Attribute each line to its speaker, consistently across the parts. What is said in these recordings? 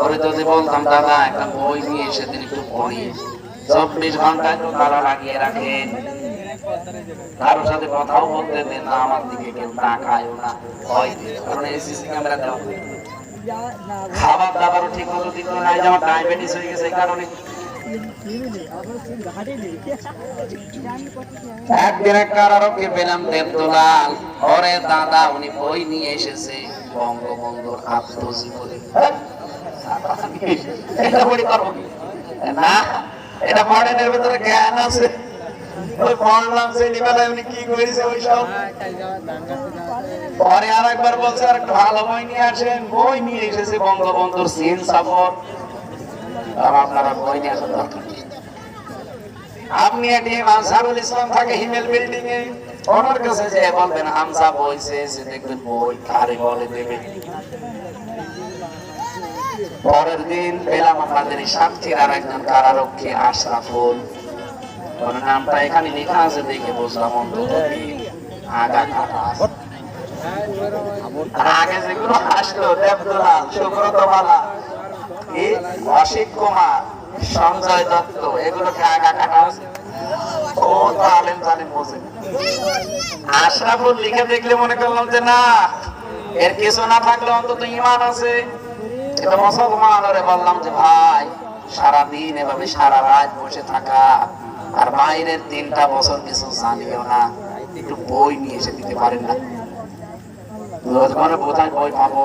Speaker 1: ও যদি বলতাম, দাদা, একটা বই নিয়ে এসে একটু পড়ি। চব্বিশ ঘন্টায় তো তারা লাগিয়ে রাখেন। কারোর সাথে কথাও বলতে দেন না, আমার দিকে কেউ তাকায়ও না। ভয় দিয়ে কারণ এসিসি ক্যামেরা দেওয়া। খাবার দাবারও ঠিক মতো দিত না আমার ডায়াবেটিস হয়ে গেছে, এই কারণে পেলাম দেবদুলাল। দাদা, উনি বই নিয়ে এসেছে। বঙ্গবন্ধুর এটা না, এটা মডেলের ভেতরে জ্ঞান আছে। ওই পড়লাম উনি কি করেছে ওই সব। পরে আর একবার বলছে, আর ভালো বই নিয়ে আসেন। বই নিয়ে এসেছে বঙ্গবন্ধুর সিন সাফর আপনি ইসলাম থাকে হিমেল বিল্ডিং এ, ওনার কাছে যে বলবেন হামসা বই চেয়েছে দেখবেন বই কারে বলে দেবে। পরের দিন পেলাম আপনাদের এই আর একজন কারারক্ষী, আশরাফুল। নামটা এখানে লেখা আছে, দেখে বুঝলাম আগে যেগুলো আসলো, দেবদুলাল সুব্রত মালা কি? অসিত কুমার, সঞ্জয় দত্ত, এগুলোকে আগা কাটা ও আশরাফুল লিখে দেখলে মনে করলাম যে না, এর কিছু না থাকলে অন্তত ইমান আছে। এটা মুসলমান বললাম যে ভাই, সারাদিন এভাবে সারা রাত বসে থাকা, আর বাইরের তিনটা বছর কিছু জানিও না, একটু বই নিয়ে এসে দিতে পারেন না। বোধহয় বই পাবো।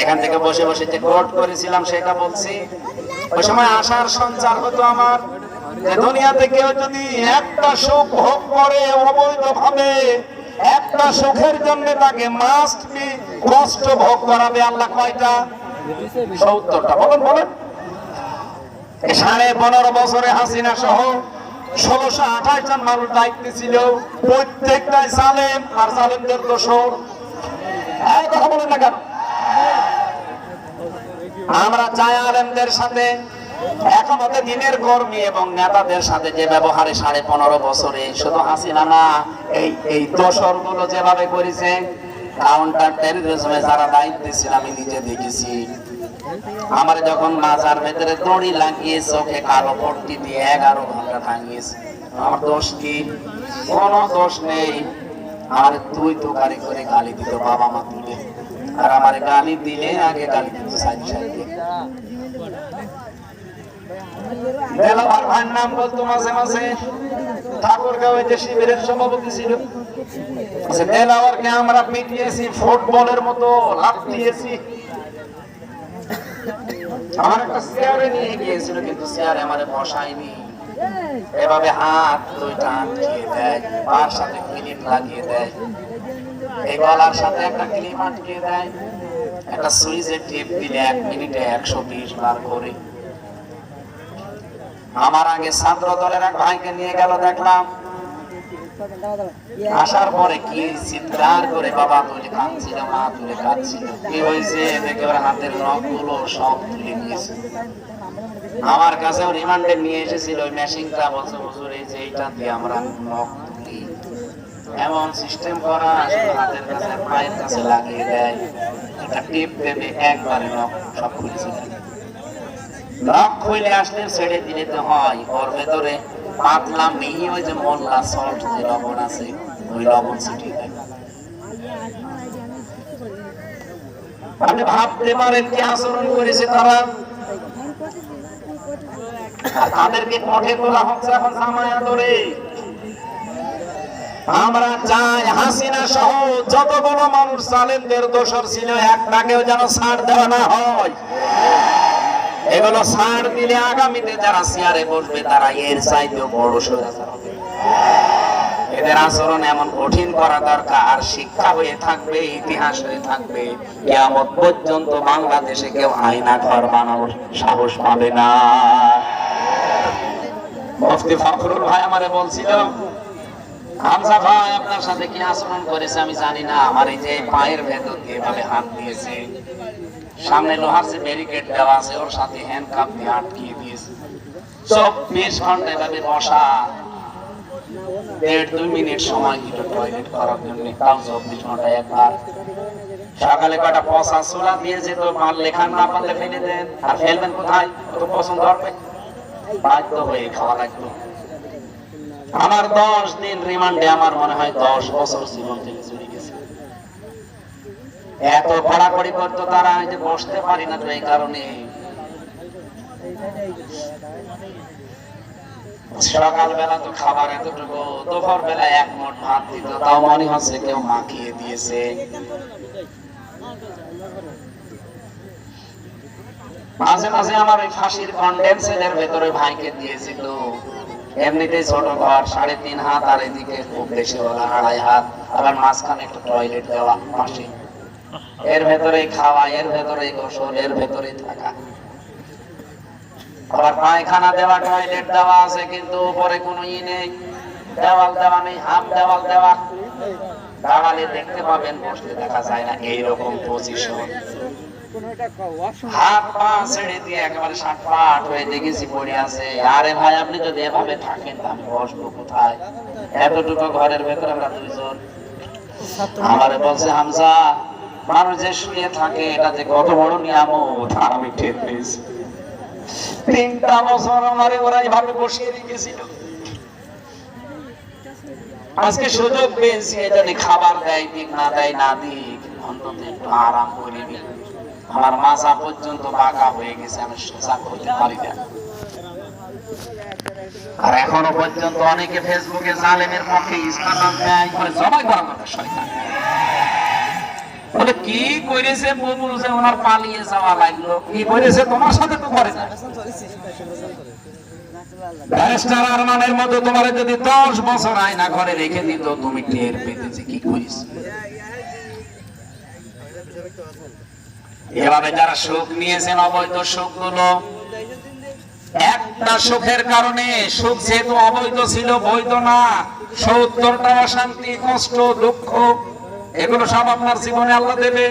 Speaker 1: এখান থেকে বসে বসে যে কোট করেছিলাম, সেটা বলছি। ওই সময় আশার সঞ্চার হতো আমার দুনিয়াতে কেউ যদি একটা সুখ ভোগ করে অবৈধ ভাবে একটা সুখের জন্য তাকে মাস্ট বি কষ্ট ভোগ করাবে। আল্লাহ কয়টা? সত্তরটা। বলেন বলেন। সাড়ে পনেরো বছরে হাসিনা সহ ষোলোশো আঠাশ জন মানুষ দায়িত্বে ছিল। প্রত্যেকটাই সালেম আর সালেমদের দোষর। এই কথা বলেন না কেন? আমরা চাই আলেমদের সাথে ওদের দিনের কর্মী এবং নেতাদের সাথে যে ব্যবহারে সাড়ে পনেরো বছরে, শুধু হাসিনা না, এই এই দোষরগুলো যেভাবে করেছে কাউন্টার টেরিজমে যারা ছিল আমি নিজে দেখেছি। আমার যখন মাজার ভেতরে দড়ি লাগিয়ে চোখে কালো পট্টি দিয়ে এগারো ঘণ্টা আমার দোষ কি? কোনো দোষ নেই। আমার তুই তো গাড়ি করে গালি দিত বাবা মা তুলে আর আমার আগে গালি পিটিয়েছি, ফুটবলের মতো লাভ দিয়েছি। আমার একটা চেয়ারে নিয়ে গিয়েছিল, কিন্তু চেয়ারে আমারে বসায়নি। এভাবে হাত দুইটা আটকিয়ে দেয়, পার সাথে ক্লিপ লাগিয়ে দেয়। এই সাথে একটা ক্লিপ আটকিয়ে দেয়। একটা দিলে এক মিনিটে একশো বিশ বার করে। আমার আগে ছাত্র দলের এক ভাইকে নিয়ে গেল, দেখলাম। আসার পরে কি চিৎকার করে, বাবা তুলে কাঁদছিল মা তুলে কাঁদছিল কি হয়েছে? ওর হাতের নখগুলো সব তুলে নিয়েছে। আমার কাছেও রিমান্ডে নিয়ে এসেছিল, ওই মেশিনটা বছর বছর এইটা দিয়ে আমরা নখ তুলি এমন সিস্টেম করা হাতের কাছে, পায়ের কাছে লাগিয়ে দেয়। একটা টিপ দেবে একবারে নখ সব নখ খুলে আসলে ছেড়ে দিলে তো হয়। ওর ভেতরে পাতলা, মিহি ওই যে মোল্লা সল্ট যে লবণ আছে, ওই লবণ দেয় আপনি ভাবতে পারেন কি আচরণ করেছে তারা? তাদেরকে কঠে তোলা হচ্ছে এখন জামায়া ধরে আমরা চাই হাসিনা সহ যতগুলো মানুষ সালেমদের দোষর ছিল একটাকেও যেন ছাড় দেওয়া না হয়। এগুলো ছাড় দিলে আগামীতে যারা চেয়ারে বসবে, তারা এর চাইতেও বড় সোজা এদের আচরণ এমন কঠিন করা দরকার, শিক্ষা হয়ে থাকবে, ইতিহাস হয়ে থাকবে। কেমন পর্যন্ত বাংলাদেশে কেউ আয়না ঘর বানানোর সাহস পাবে না। মুফতি ফখরুল ভাই আমারে বলছিল, হামজা ভাই, আপনার সাথে কি আচরণ করেছে আমি জানি না। আমার এই যে পায়ের ভেতর দিয়ে এভাবে হাত দিয়েছে, সামনে লোহার যে ব্যারিকেড দেওয়া আছে, ওর সাথে হ্যান্ড কাপ দিয়ে আটকিয়ে দিয়েছে। চব্বিশ ঘণ্টা এভাবে বসা, দেড় দুই মিনিট সময় দিল টয়লেট করার জন্য। তাও চব্বিশ ঘণ্টা একবার। সকালে কটা পচা চুলা দিয়ে যেত, মাল লেখান না পারলে ফেলে দেন। আর ফেলবেন কোথায়? তো পছন্দ হবে? বাধ্য হয়ে খাওয়া লাগতো আমার দশ দিন রিমান্ডে আমার মনে হয় দশ বছর জীবন থেকে চলে গেছে। এত কড়াকড়ি করতো তারা যে বসতে পারি না তো এই কারণে। সকালবেলা তো খাবার এতটুকু দুপুর বেলা এক মোট ভাত দিত, তাও মনে হচ্ছে কেউ মাখিয়ে দিয়েছে। মাঝে মাঝে আমার ওই ফাঁসির কন্ডেন্সের ভেতরে ভাইকে দিয়েছিল। এমনিতে ছোট ঘর, সাড়ে তিন হাত, আর এদিকে খুব বেশি হলো আড়াই হাত। আবার মাঝখানে একটা টয়লেট দেওয়া, ফাঁসি। এর ভেতরে খাওয়া, এর ভেতরে গোসল, এর ভেতরে থাকা। আবার পায়খানা দেওয়া টয়লেট দেওয়া আছে, কিন্তু উপরে কোনো ই নেই। দেওয়াল দেওয়া নেই, হাফ দেওয়াল দেওয়া। দাঁড়ালে দেখতে পাবেন বসতে দেখা যায় না, এইরকম পজিশন আজকে সুযোগ পেয়েছি, এটা খাবার দেয় দিক, না দেয় না দিক, অন্তত একটু আরাম করে আমার মাথা পর্যন্ত বাঁকা হয়ে গেছে, আমি সোজা করতে পারি না। আর এখনও পর্যন্ত অনেকে ফেসবুকে জালেমের পক্ষে ইসলাম ন্যায় করে জবাই করা কথা শয়তান। বলে, কি করেছে বলুন যে ওনার পালিয়ে যাওয়া লাগল? কি করেছে তোমার সাথে তো করে না। ব্যারিস্টার আরমানের মতো তোমার যদি দশ বছর আয়না ঘরে রেখে দিত, তুমি টের পেতে যে কি করিস। এভাবে যারা সুখ নিয়েছেন, অবৈধ সুখগুলো একটা সুখের কারণে সুখ যেহেতু অবৈধ ছিল, বৈধ না, সত্তরটা অশান্তি, কষ্ট, দুঃখ, এগুলো সব আপনার জীবনে আল্লাহ দেবে।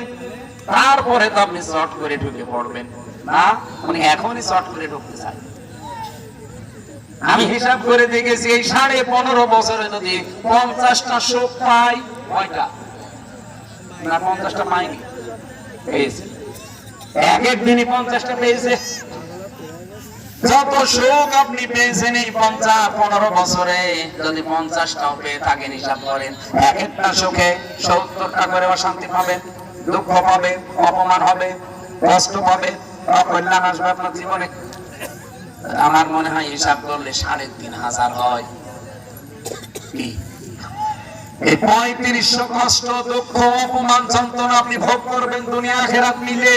Speaker 1: তারপরে তো আপনি শর্ট করে ঢুকে পড়বেন। না, উনি এখনই শর্ট করে ঢুকতে চান। আমি হিসাব করে দেখেছি, এই সাড়ে পনেরো বছরে যদি পঞ্চাশটা সুখ পাই, কয়টা? না, পঞ্চাশটা পাইনি। পেয়েছে যত সুখ আপনি পেয়েছেন এই পঞ্চাশ, পনেরো বছরে, যদি পঞ্চাশটাও পেয়ে থাকেন, হিসাব করেন এক একটা সুখে সত্তরটা করে অশান্তি দুঃখ পাবে অপমান হবে, কষ্ট পাবে, অকল্যাণ আসবে আপনার জীবনে। আমার মনে হয় হিসাব করলে সাড়ে তিন হাজার হয়। কি? এই কষ্ট, দুঃখ, অপমান আপনি ভোগ করবেন দুনিয়া খেরাত মিলে।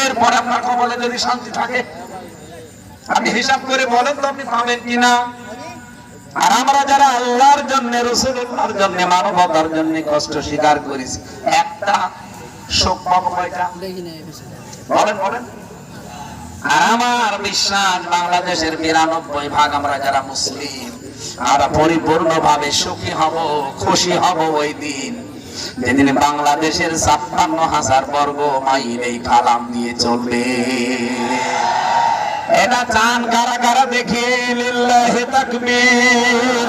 Speaker 1: এরপর আপনার কবলে যদি শান্তি থাকে, আপনি হিসাব করে বলেন তো আপনি পাবেন কিনা। আর আমরা যারা আল্লাহর জন্য, রসুলের জন্য, মানবতার জন্য কষ্ট স্বীকার করেছি, একটা শোক বলেন বলেন। আর আমার বিশ্বাস, বাংলাদেশের বিরানব্বই ভাগ আমরা যারা মুসলিম আমরা পরিপূর্ণ ভাবে সুখী হব, খুশি হব ওই দিন। যেদিন বাংলাদেশের ছাপ্পান্ন হাজার বর্গ মাইল এই কালাম দিয়ে চলবে। এটা চান কারা কারা দেখে লিল্লাহে তাকবীর।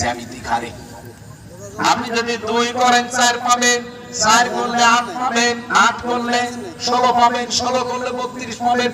Speaker 1: জ্যামিতিক খারে আপনি যদি দুই করেন, চার পাবেন, চার করলে আট পাবেন, আট করলে ষোলো পাবেন, ষোলো করলে বত্রিশ পাবেন।